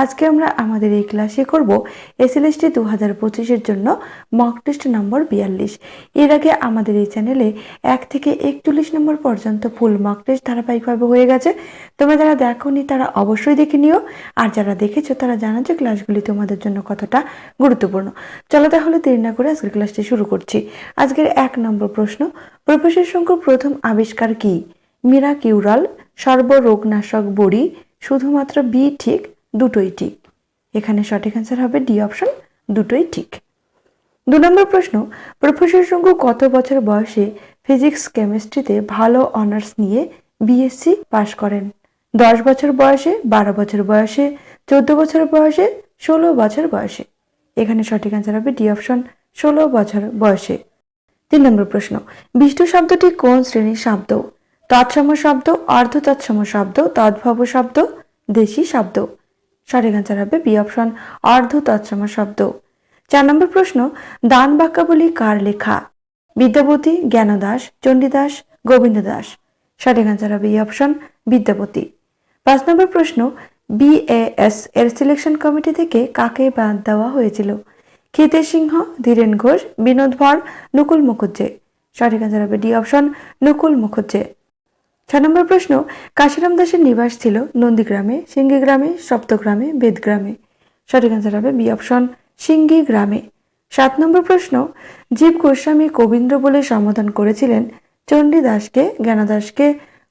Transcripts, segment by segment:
আজকে আমরা আমাদের এই ক্লাসে করব এসএলএসটি দু হাজার পঁচিশের জন্য মক টেস্ট নম্বর বিয়াল্লিশ। এর আগে আমাদের এই চ্যানেলে এক থেকে একচল্লিশ নম্বর পর্যন্ত ফুল মক টেস্ট ধারাবাহিকভাবে হয়ে গেছে। তোমরা যারা দেখোনি, তারা অবশ্যই দেখে নিও। আর যারা দেখেছ, তারা জানো যে ক্লাসগুলি তোমাদের জন্য কতটা গুরুত্বপূর্ণ। চলো তাহলে দেরি না করে আজকের ক্লাসটি শুরু করছি। আজকের এক নম্বর প্রশ্ন, প্রফেসর শঙ্কর প্রথম আবিষ্কার কি? মীরা কিউরাল সর্বরোগনাশক বড়ি, শুধুমাত্র বি ঠিক দুটোই ঠিক। এখানে সঠিক অ্যান্সার হবে ডি অপশন দুটোই ঠিক। দু নম্বর প্রশ্ন, প্রফেসর শঙ্কু কত বছর বয়সে ফিজিক্স কেমিস্ট্রিতে ভালো অনার্স নিয়ে বিএসসি পাশ করেন? দশ বছর বয়সে, বারো বছর বয়সে, চোদ্দ বছর বয়সে, ষোলো বছর বয়সে। এখানে সঠিক অ্যান্সার হবে ডি অপশন ষোলো বছর বয়সে। তিন নম্বর প্রশ্ন বিষ্ণু শব্দটি কোন শ্রেণির শব্দ? তৎসম শব্দ অর্ধ তৎসম শব্দ, তদ্ভব শব্দ, দেশি শব্দ। সঠিক অ্যান্সার হবে বি অপশন অর্ধ তৎসম শব্দ। চার নম্বর প্রশ্ন, দান বাক্যাবলী কার লেখা? বিদ্যাপতি, জ্ঞানদাস, চণ্ডীদাস গোবিন্দ দাস সঠিক অ্যান্সার হবে এই অপশন বিদ্যাপতি। পাঁচ নম্বর প্রশ্ন বিএএস এর সিলেকশন কমিটি থেকে কাকে বাদ দেওয়া হয়েছিল? ক্ষিতেশ সিংহ, ধীরেন ঘোষ, বিনোদ ভর, নকুল মুখুজ্জে। সঠিক অ্যান্সার হবে ডি অপশন নকুল মুখুজ্জে। ছ নম্বর প্রশ্ন, কাশিরাম দাসের নিবাস ছিল নন্দীগ্রামে সিঙ্গি গ্রামে সপ্তগ্রামে, বেদগ্রামে। সঠিক অ্যান্সার হবে বি অপশন সিঙ্গি গ্রামে সাত নম্বর প্রশ্ন, জীব গোস্বামী কবীন্দ্র বলে সম্বোধন করেছিলেন চণ্ডী দাসকে জ্ঞানদাসকে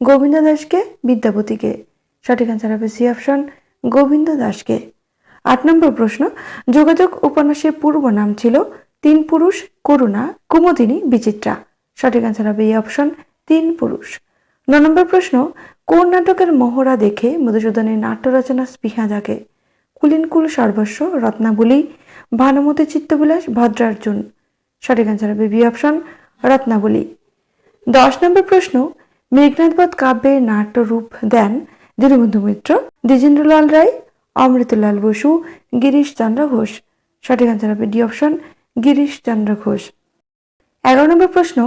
গোবিন্দ দাসকে, বিদ্যাপতিকে। সঠিক অ্যান্সার হবে সি অপশন গোবিন্দ দাসকে। আট নম্বর প্রশ্ন, যোগাযোগ উপন্যাসের পূর্ব নাম ছিল তিন পুরুষ, করুণা, কুমুদিনী, বিচিত্রা। সঠিক অ্যান্সার হবে এই অপশন তিন পুরুষ। ন নম্বর প্রশ্ন, কোন নাটকের মহড়া দেখে মধুসূদনের নাট্য রচনা স্পৃহা জাগে? কুলিনকুল সর্বস্ব, রত্নাবলী, ভানুমতি চিত্তবিলাস, ভদ্রার্জুন। সঠিক অ্যান্সার হবে বি অপশন রত্নাবলী। দশ নম্বর প্রশ্ন মেঘনাথবধ কাব্যের নাট্যরূপ দেন দীনবন্ধু মিত্র, দ্বিজেন্দ্রলাল রায়, অমৃতলাল বসু, গিরিশ চন্দ্র ঘোষ। সঠিক অ্যান্সার হবে ডি অপশন গিরিশ চন্দ্র ঘোষ। এগারো নম্বর প্রশ্ন,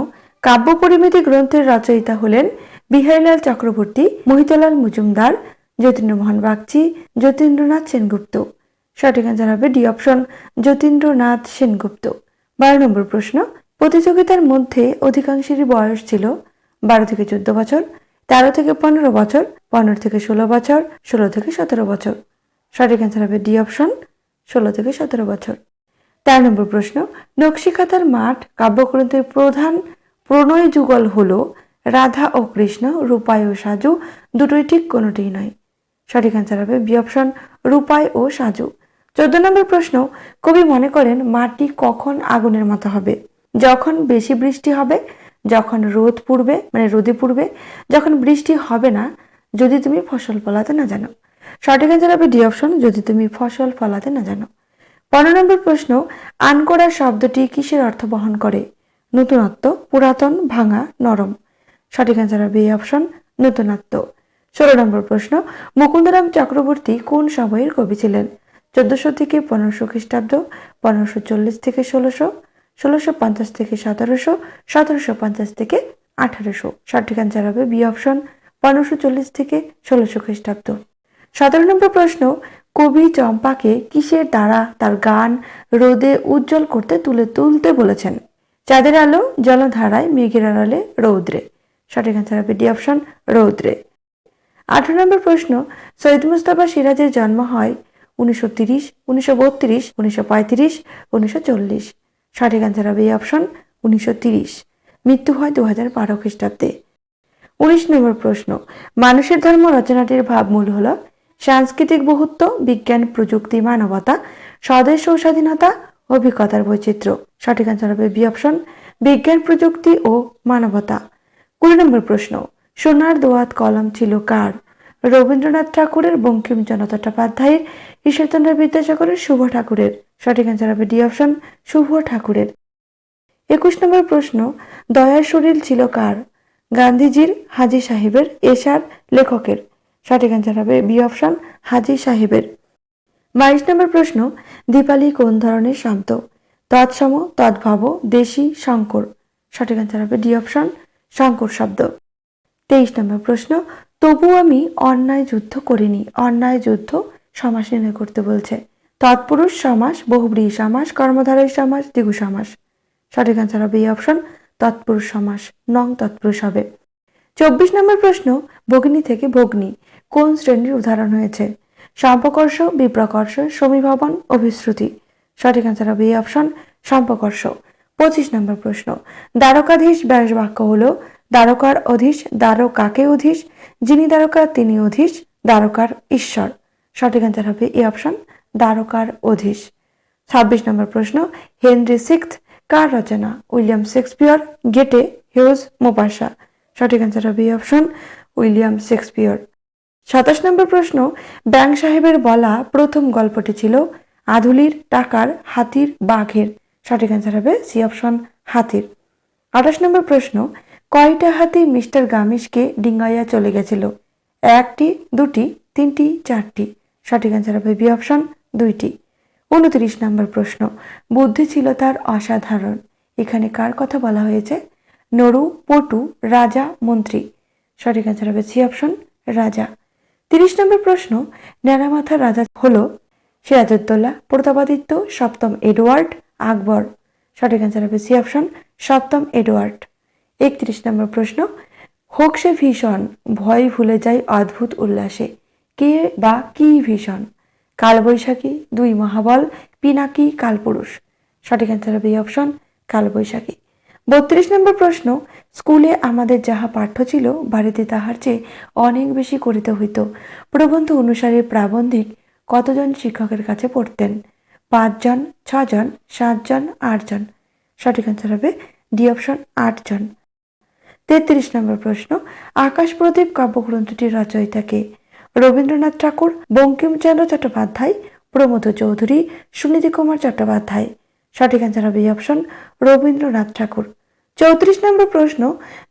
কাব্য পরিমিতি গ্রন্থের রচয়িতা হলেন বিহারীলাল চক্রবর্তী, মহিতলাল মজুমদার, যতীন্দ্রমোহন বাগচি, যতীন্দ্রনাথ সেনগুপ্ত। সঠিক অ্যান্সার হবে ডি অপশন, যতীন্দ্রনাথ সেনগুপ্ত। বারো নম্বর প্রশ্ন, প্রতিযোগিতার মধ্যে অধিকাংশেরই বয়স ছিল বারো থেকে চোদ্দ বছর, তেরো থেকে পনেরো বছর, পনেরো থেকে ষোলো বছর, ষোলো থেকে সতেরো বছর। সঠিক অ্যান্সার হবে ডি অপশন, ষোলো থেকে সতেরো বছর। তেরো নম্বর প্রশ্ন নকশিকাতার মাঠ কাব্যগ্রন্থের প্রধান প্রণয় যুগল হল রাধা ও কৃষ্ণ রূপায় ও সাজু, দুটোই ঠিক কোনোটিই নয়। সঠিক অ্যান্সার হবে বি অপশন রূপায় ও সাজু। চোদ্দ নম্বর প্রশ্ন, কবি মনে করেন মাটি কখন আগুনের মতো হবে? যখন বেশি বৃষ্টি হবে, যখন রোদ পূর্বে মানে রোদে পূর্বে, যখন বৃষ্টি হবে না, যদি তুমি ফসল ফলাতে না জানো। সঠিক অ্যান্সার হবে ডি অপশন যদি তুমি ফসল ফলাতে না জানো। পনেরো নম্বর প্রশ্ন আনকোড়া শব্দটি কিসের অর্থ বহন করে? নতুনত্ব, পুরাতন, ভাঙা, নরম। সঠিক অ্যান্সার হবে এই অপশন নতুনত্ব। ষোলো নম্বর প্রশ্ন, মুকুন্দরাম চক্রবর্তী কোন সময়ের কবি ছিলেন? চোদ্দশো থেকে পনেরোশো খ্রিস্টাব্দ, পনেরোশো চল্লিশ থেকে ষোলোশো ষোলোশো পঞ্চাশ থেকে সতেরোশো সতেরোশো পঞ্চাশ থেকে আঠারোশো। সঠিক অ্যান্সার হবে বি অপশন পনেরোশো চল্লিশ থেকে ষোলোশো খ্রিস্টাব্দ। সতেরো নম্বর প্রশ্ন, কবি চম্পাকে কিসের দ্বারা তার গান রোদে উজ্জ্বল করতে তুলে তুলতে বলেছেন? চাঁদের আলো, জলধারায় মেঘের আড়ালে রৌদ্রে। সঠিক অ্যান্সার হবে ডি অপশন রৌদ্রে। আঠারো নম্বর প্রশ্ন, সৈয়দ মুস্তাফা সিরাজের জন্ম হয় উনিশশো তিরিশ, উনিশশো বত্রিশ, উনিশশো পঁয়ত্রিশ, উনিশশো চল্লিশ। সঠিক অ্যান্সার হবে এই অপশন উনিশশো তিরিশ। মৃত্যু হয় দু হাজার বারো খ্রিস্টাব্দে। উনিশ নম্বর প্রশ্ন, মানুষের ধর্ম রচনাটির ভাবমূল হল সাংস্কৃতিক বহুত্ব, বিজ্ঞান, প্রযুক্তি, মানবতা, স্বদেশ ও স্বাধীনতা, অভিজ্ঞতার বৈচিত্র্য। সঠিক অ্যান্সার হবে বি অপশন বিজ্ঞান, প্রযুক্তি ও মানবতা। কুড়ি নম্বর প্রশ্ন, সোনার দোয়াত কলম ছিল কার? রবীন্দ্রনাথ ঠাকুরের বঙ্কিমচন্দ্র চট্টোপাধ্যায়ের ঈশ্বরচন্দ্র বিদ্যাসাগরের, শুভ ঠাকুরের। সঠিক অ্যান্সার হবে ডি অপশন শুভ ঠাকুরের। একুশ নম্বর প্রশ্ন, দয়ার শরীর ছিল কার? গান্ধীজির, হাজি সাহেবের, এশার লেখকের। সঠিক অ্যান্সার হবে বি অপশন হাজি সাহেবের। বাইশ নম্বর প্রশ্ন, দীপালি কোন ধরনের শব্দ তৎসম, তদ্ভব, দেশি, শঙ্কর। সঠিক অ্যান্সার হবে ডি অপশন শঙ্কর শব্দ। তেইশ নম্বর প্রশ্ন তবু আমি অন্যায় যুদ্ধ করিনি। অন্যায় যুদ্ধ সমাস নির্ণয় করতে বলছে। তৎপুরুষ সমাস বহুব্রীহি সমাস, কর্মধারয় সমাস, দ্বিগু সমাস। সঠিক অ্যান্সার হবে এই অপশন তৎপুরুষ সমাস, নং তৎপুরুষ হবে। চব্বিশ নম্বর প্রশ্ন, ভগিনী থেকে ভগ্নী, কোন শ্রেণির উদাহরণ হয়েছে? সম্পকর্ষ বিপ্রকর্ষ, সমীভবন, অভিশ্রুতি। সঠিক অ্যান্সার হবে এই অপশন সম্পকর্ষ পঁচিশ নম্বর প্রশ্ন। দ্বারকাধীশ ব্যাস বাক্য হল, দ্বারকার অধীশ দ্বারকাকে অধীশ? যিনি দ্বারকা তিনি অধীশ, দ্বারকার ঈশ্বর। সঠিক অ্যান্সার হবে এই অপশন দ্বারকার অধীশ। ছাব্বিশ নম্বর প্রশ্ন, হেনরি সিক্স কার রচনা? William Shakespeare, Goethe Hughes Maupassant সঠিক অ্যান্সার হবে এই অপশন উইলিয়াম শেক্সপিয়র। সাতাশ নম্বর প্রশ্ন ব্যাং সাহেবের বলা প্রথম গল্পটি ছিল আধুলির টাকার হাতির বাঘের। সঠিক অ্যান্সার হবে সি অপশন হাতির। আঠাশ নম্বর প্রশ্ন, কয়টা হাতি মিস্টার গামিশকে ডিঙ্গাইয়া চলে গেছিল? একটি, দুটি, তিনটি, চারটি। সঠিক অ্যান্সার হবে বি অপশন দুইটি। উনত্রিশ নম্বর প্রশ্ন, বুদ্ধি ছিল তার অসাধারণ। এখানে কার কথা বলা হয়েছে? নরু, পটু, রাজা, মন্ত্রী। সঠিক অ্যান্সার হবে সি অপশন রাজা। তিরিশ নম্বর প্রশ্ন, ন্যাড়ামাথার রাজা হলো সিরাজউদ্দৌলা, প্রতাপাদিত্য, সপ্তম এডওয়ার্ড আকবর, সঠিক অ্যান্সার হবে সি অপশন সপ্তম এডওয়ার্ড। একত্রিশ নম্বর প্রশ্ন, হোক সে ভীষণ, ভয় ভুলে যায় অদ্ভুত উল্লাসে। কে বা কি ভীষণ? কালবৈশাখী, দুই মহাবল, পিনাকি, কালপুরুষ। সঠিক অ্যান্সার হবে এই অপশন কালবৈশাখী। বত্রিশ নম্বর প্রশ্ন, স্কুলে আমাদের যাহা পাঠ্য ছিল, বাড়িতে তাহার চেয়ে অনেক বেশি করিতে হইত। প্রবন্ধ অনুসারে প্রাবন্ধিক কতজন শিক্ষকের কাছে পড়তেন? পাঁচজন, ছজন, সাতজন, আটজন। সঠিক অ্যান্সার হবে ডি অপশন আটজন। তেত্রিশ নম্বর প্রশ্ন, আকাশ প্রদীপ কাব্যগ্রন্থটির রচয়িতাকে রবীন্দ্রনাথ ঠাকুর, বঙ্কিমচন্দ্র চট্টোপাধ্যায়, প্রমোদ চৌধুরী, সুনীতি কুমার চট্টোপাধ্যায়। সঠিক অ্যান্সার হবে অপশন রবীন্দ্রনাথ ঠাকুর। চৌত্রিশ নম্বর প্রশ্ন,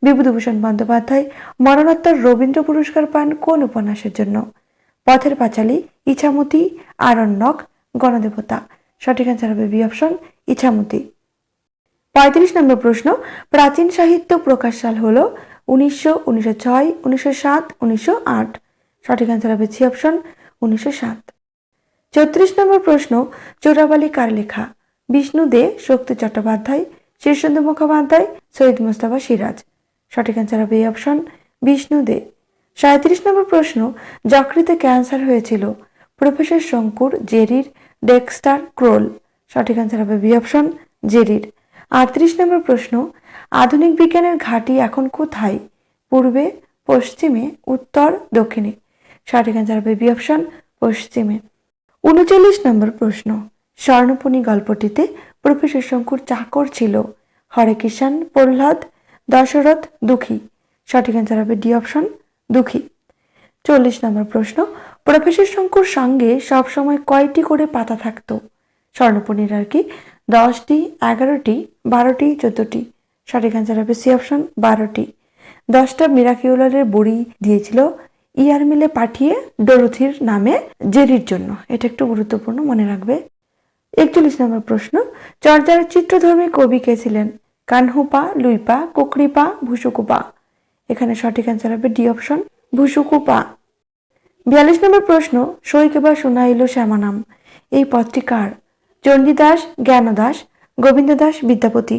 বিভূতিভূষণ বন্দ্যোপাধ্যায়, মরণোত্তর রবীন্দ্র পুরস্কার পান কোন উপন্যাসের জন্য? পথের পাঁচালী, ইছামতি, আরণ্যক গণদেবতা। সঠিক অ্যান্সার হবে বি অপশন ইছামতি। পঁয়ত্রিশ নম্বর প্রশ্ন, প্রাচীন সাহিত্য প্রকাশ সাল হল উনিশশো উনিশশো ছয়, উনিশশো সাত, উনিশশো আট। সঠিক অ্যান্সার হবে সি অপশন উনিশশো সাত। চৌত্রিশ নম্বর প্রশ্ন, চোরাবালি কার লেখা? বিষ্ণু দে, শক্তি চট্টোপাধ্যায়, শীর্ষেন্দু মুখোপাধ্যায়, সৈয়দ মুস্তাফা সিরাজ। সঠিক অ্যান্সার হবে এই অপশন বিষ্ণু দে। সাঁত্রিশ নম্বর প্রশ্ন, যকৃতে ক্যান্সার হয়েছিল প্রফেসর শঙ্কুর জেরির ডেক্সটার ক্রোল। সঠিক অ্যান্সার হবে বি অপশন জেরির। আটত্রিশ নম্বর প্রশ্ন, আধুনিক বিজ্ঞানের ঘাঁটি এখন কোথায়? পূর্বে, পশ্চিমে, উত্তর, দক্ষিণে। সঠিক অ্যান্সার হবে বি অপশন পশ্চিমে। উনচল্লিশ নম্বর প্রশ্ন, স্বর্ণপণি গল্পটিতে প্রফেসর শঙ্কুর চাকর ছিল। হরে কিষান প্রহ্লাদ, দশরথ, দুঃখী। সঠিক অ্যান্সার হবে ডি অপশন দুঃখী। চল্লিশ নম্বর প্রশ্ন প্রফেসর শঙ্কুর সঙ্গে সবসময় কয়টি করে পাতা থাকতো? স্বর্ণপণির আর কি, দশটি, এগারোটি, বারোটি, চোদ্দটি। সঠিক অ্যান্সার হবে সি অপশন বারোটি। দশটা মিরাকিউলারের বড়ি দিয়েছিল, ইয়ার মিলে পাঠিয়ে ডরোথির নামে জেরির জন্য। এটা একটু গুরুত্বপূর্ণ, মনে রাখবে। একচল্লিশ নম্বর প্রশ্ন, চর্যার চিত্রধর্মী কবি কে ছিলেন? কানহুপা, লুইপা, কোকরিপা ভুসুকুপা এখানে সঠিক অ্যান্সার হবে ডি অপশন ভুসুকুপা। বিয়াল্লিশ নম্বর প্রশ্ন সৈকেবা শোনাইল শ্যামানাম। এই পদটি কার? চণ্ডীদাস, জ্ঞানদাস গোবিন্দ দাস বিদ্যাপতি।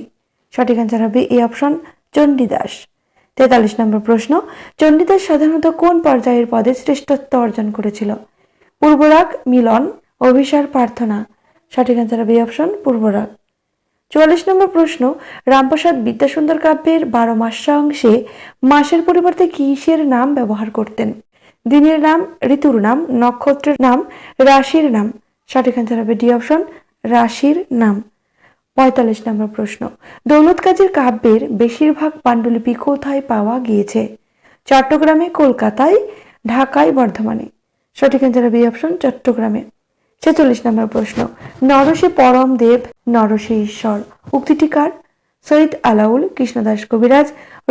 সঠিক অ্যান্সার হবে এই অপশন চণ্ডীদাস। তেতাল্লিশ নম্বর প্রশ্ন, চণ্ডীদাস সাধারণত কোন পর্যায়ের পদে শ্রেষ্ঠত্ব অর্জন করেছিল? পূর্বরাগ, মিলন, অভিসার, প্রার্থনা। সঠিক অ্যান্সার হবে এই অপশন পূর্বরাগ। চুয়াল্লিশ নম্বর প্রশ্ন, রামপ্রসাদ বিদ্যাসুন্দর কাব্যের বারো মাসা অংশে মাসের পরিবর্তে কিসের নাম ব্যবহার করতেন? দিনের নাম, ঋতুর নাম, নক্ষত্রের নাম, রাশির নাম। সঠিক অ্যান্সার হবে ডি অপশন, রাশির নাম। পঁয়তাল্লিশ নম্বর প্রশ্ন, দৌলত কাজীর কাব্যের বেশিরভাগ পাণ্ডুলিপি কোথায় পাওয়া গিয়েছে? চট্টগ্রামে, কলকাতায়, ঢাকায়, বর্ধমানে। সঠিক অ্যান্সার হবে অপশন, চট্টগ্রামে। ছেচল্লিশ নম্বর প্রশ্ন। নরসে পরম দেব নরসে ঈশ্বর। উক্তিটি কার? সৈয়দ আলাউল কৃষ্ণদাস কবিরাজ,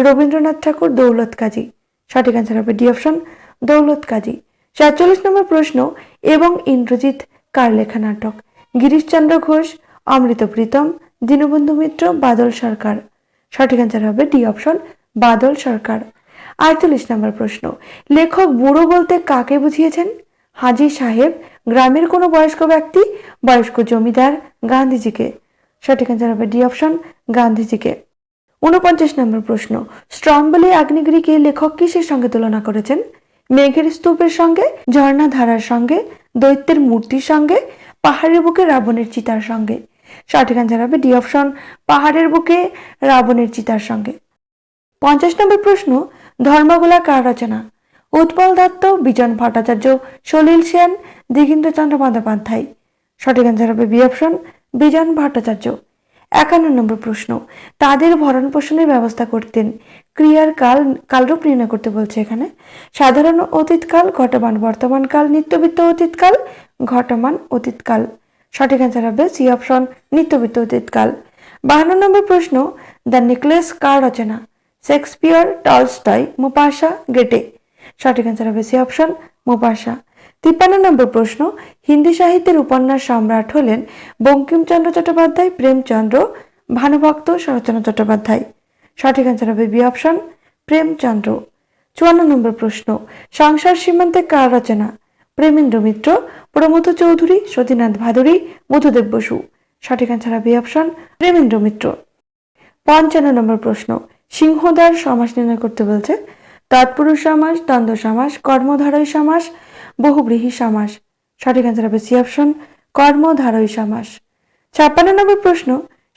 রবীন্দ্রনাথ ঠাকুর, দৌলত কাজী। সঠিক অ্যান্সার হবে ডি অপশন, দৌলত কাজী। সাতচল্লিশ নম্বর প্রশ্ন, এবং ইন্দ্রজিৎ কার লেখা নাটক? গিরিশচন্দ্র ঘোষ, অমৃত প্রীতম, দীনবন্ধু মিত্র, বাদল সরকার। সঠিক অ্যান্সার হবে ডি অপশন, বাদল সরকার। আটচল্লিশ নম্বর প্রশ্ন, লেখক বুড়ো বলতে কাকে বুঝিয়েছেন? হাজি সাহেব, গ্রামের কোনো বয়স্ক ব্যক্তি, বয়স্ক জমিদার গান্ধীজিকে। সঠিক অ্যান্সার হবে ডি অপশন গান্ধীজিকে। উনপঞ্চাশ নম্বর প্রশ্ন, স্ট্রম্বলি আগ্নেয়গিরিকে লেখক কিসের সঙ্গে তুলনা করেছেন? মেঘের স্তূপের সঙ্গে, ঝর্ণা ধারার সঙ্গে, দৈত্যের মূর্তির সঙ্গে, পাহাড়ের বুকে রাবণের চিতার সঙ্গে? সঠিক অ্যান্সার হবে ডি অপশন পাহাড়ের বুকে রাবণের চিতার সঙ্গে। পঞ্চাশ নম্বর প্রশ্ন, ধর্মগুলা কার রচনা? উৎপল দত্ত, বিজন ভট্টাচার্য, সলিল সেন দিগেন্দ্রচন্দ্র বন্দ্যোপাধ্যায়। সঠিক অ্যান্সার হবে বি অপশন, বিজন ভট্টাচার্য। একান্ন নম্বর প্রশ্ন, তাদের ভরণ পোষণের ব্যবস্থা করতেন। ক্রিয়ার কাল, কালরূপ নির্ণয় করতে বলছে এখানে। সাধারণ অতীতকাল, ঘটমান বর্তমানকাল, নিত্যবিত্ত অতীতকাল, ঘটমান অতীতকাল। সঠিক অ্যান্সার হবে সি অপশন, নিত্যবিত্ত অতীতকাল। বাহান্ন নম্বর প্রশ্ন, দ্য নেকলেস কার রচনা? Shakespeare, Tolstoy, Maupassant, Goethe. সঠিক অ্যান্সার হবে সি অপশন মুপাসা তিপ্পান্ন নম্বর প্রশ্ন, হিন্দি সাহিত্যের উপন্যাস সম্রাট হলেন বঙ্কিমচন্দ্র চট্টোপাধ্যায়, প্রেমচন্দ্র ভানুভক্ত শরৎচন্দ্র চট্টোপাধ্যায়। সঠিক অ্যান্সার হবে বি অপশন প্রেমচন্দ্র। চুয়ান্ন নম্বর প্রশ্ন, সংসার সীমান্তে কার রচনা? প্রেমেন্দ্র মিত্র, প্রমোদ চৌধুরী, সতীনাথ ভাদুরী, মধুদেব বসু। সঠিক অ্যান্সার হবে অপশন প্রেমেন্দ্র মিত্র। পঞ্চান্ন নম্বর প্রশ্ন সিংহদার সমাস নির্ণয় করতে বলছে তৎপুরুষ সমাস, দ্বন্দ্ব সমাস, কর্মধারয় সমাস, বহুব্রীহি সমাস। সঠিক অ্যান্সার হবে সি অপশন কর্মধারয় সমাস। ছাপ্পান্ন নম্বর প্রশ্ন,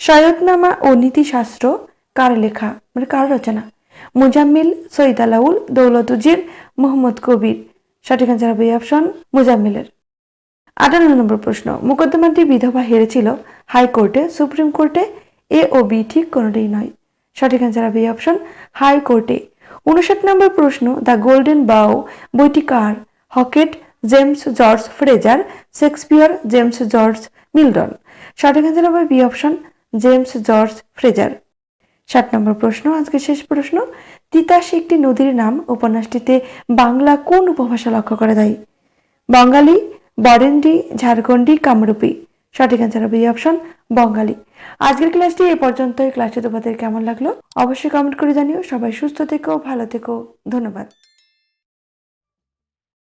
সৈয়দনামা ও নীতিশাস্ত্র কার লেখা? মানে কার রচনা? মুজাম্মিল সৈয়দ আলাউল দৌলত উজির মোহাম্মদ কবির। সঠিক অ্যান্সার হবে অপশন মুজাম্মিলের। আটান্ন নম্বর প্রশ্ন, মোকদ্দমাটি বিধবা হেরেছিল হাইকোর্টে, সুপ্রিম কোর্টে, এ ও বি ঠিক কোনোটাই নয়। সঠিক অ্যান্সার হবে অপশন হাইকোর্টে উনষাট নম্বর প্রশ্ন, দ্য গোল্ডেন বাও বইটি কার? Hockett James George Frazer, Shakespeare James George Milton. সঠিক অ্যান্সার হবে B option, James George Frazer. ষাট নম্বর প্রশ্ন আজকে শেষ প্রশ্ন, তিতাস একটি নদীর নাম, উপন্যাসটিতে বাংলা কোন উপভাষা লক্ষ্য করা যায়? বঙ্গালী বরেন্দ্রী, ঝাড়খণ্ডী, কামরূপী। সঠিক অ্যান্সার হবে এই অপশন বঙ্গালী। আজকের ক্লাসটি এই ক্লাসটি তোমাদের কেমন লাগল? অবশ্যই কমেন্ট করে জানিও। সবাই সুস্থ থেকো, ভালো থেকো। ধন্যবাদ।